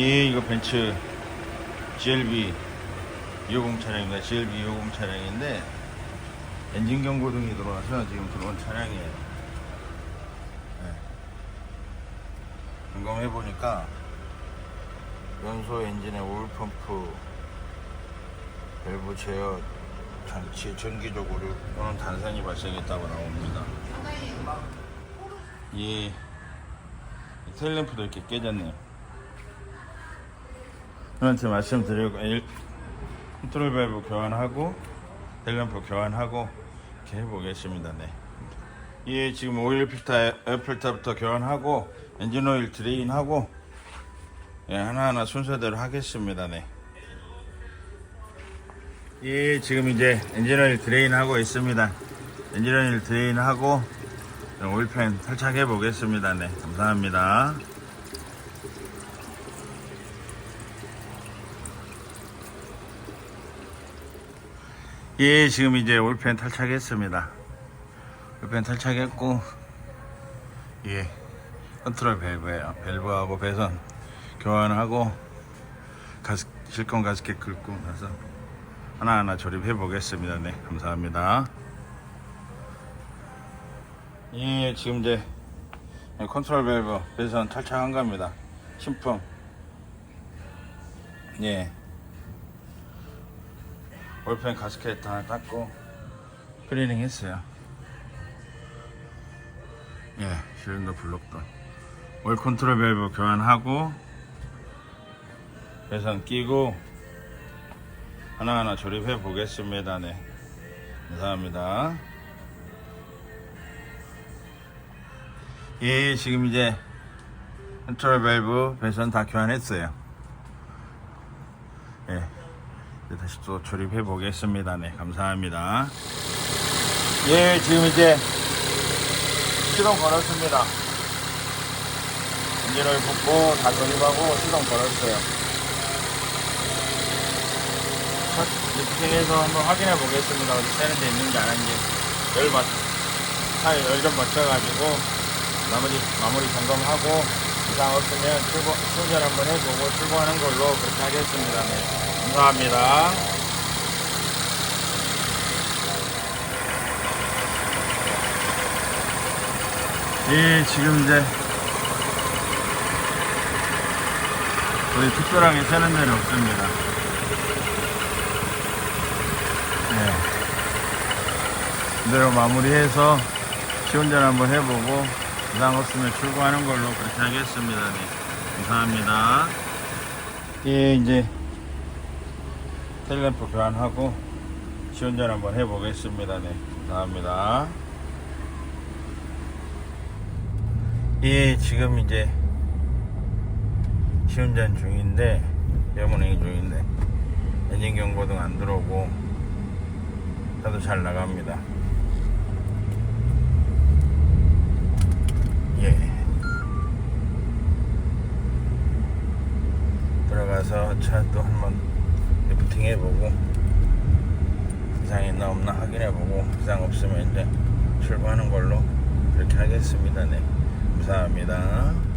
예, 이거 벤츠 GLB 250 차량입니다. GLB 250 차량인데 엔진 경고등이 들어와서 지금 들어온 차량이에요. 네. 점검해 보니까 연소 엔진의 오일 펌프 밸브 제어 장치 전기적으로 또는 단산이 발생했다고 나옵니다. 이 테일램프도 이렇게 깨졌네요. 저한테 말씀드리고 일- 컨트롤 밸브 교환하고 테일램프 교환하고 이렇게 해보겠습니다. 네. 예, 지금 오일 필터, 에어 필터부터 교환하고 엔진 오일 드레인하고 예, 하나하나 순서대로 하겠습니다. 네. 예, 지금 이제 엔진 오일 드레인 하고 있습니다. 엔진 오일 드레인 하고 오일팬 탈착해 보겠습니다. 네, 감사합니다. 예, 지금 이제 오일팬 탈착했습니다. 오일팬 탈착했고, 예, 컨트롤 밸브예요. 밸브하고 배선 교환하고 가스, 실컷 가스켓 긁고 나서 하나하나 조립해 보겠습니다. 네, 감사합니다. 예, 지금 이제 컨트롤 밸브 배선 탈착한 겁니다. 신품. 예. 올펜 가스켓 다 닦고 클리닝 했어요. 예, 실린더 블록도. 올 컨트롤 밸브 교환하고 배선 끼고 하나하나 조립해 보겠습니다. 네. 감사합니다. 예, 지금 이제 컨트롤 밸브 배선 다 교환했어요. 예. 이제 다시 또 조립해 보겠습니다. 네, 감사합니다. 예, 지금 이제 시동 걸었습니다. 엔진을 붓고 다 조립하고 시동 걸었어요. 첫 리프팅해서 한번 확인해 보겠습니다. 어디 새는 데 있는지 안 하는지 열 맞, 차에 열좀 맞춰가지고 나머지 마무리 점검하고 이상 없으면 출고, 충전 한번 해보고 출고하는 걸로 그렇게 하겠습니다. 네. 감사합니다. 예, 지금 이제 거의 특별하게 새는 데는 없습니다. 예. 이대로 마무리해서 시운전 한번 해보고 이상 없으면 출고하는 걸로 그렇게 하겠습니다. 네. 감사합니다. 예, 이제 텔레프 교환하고 시운전 한번 해보겠습니다. 네, 감사합니다. 예, 지금 이제 시운전 중인데, 배문행 중인데, 엔진 경고등 안 들어오고, 차도 잘 나갑니다. 예. 들어가서 차또 한번 리프팅 해보고 이상 있나 없나 확인해보고 이상 없으면 이제 출고하는 걸로 그렇게 하겠습니다. 네, 감사합니다.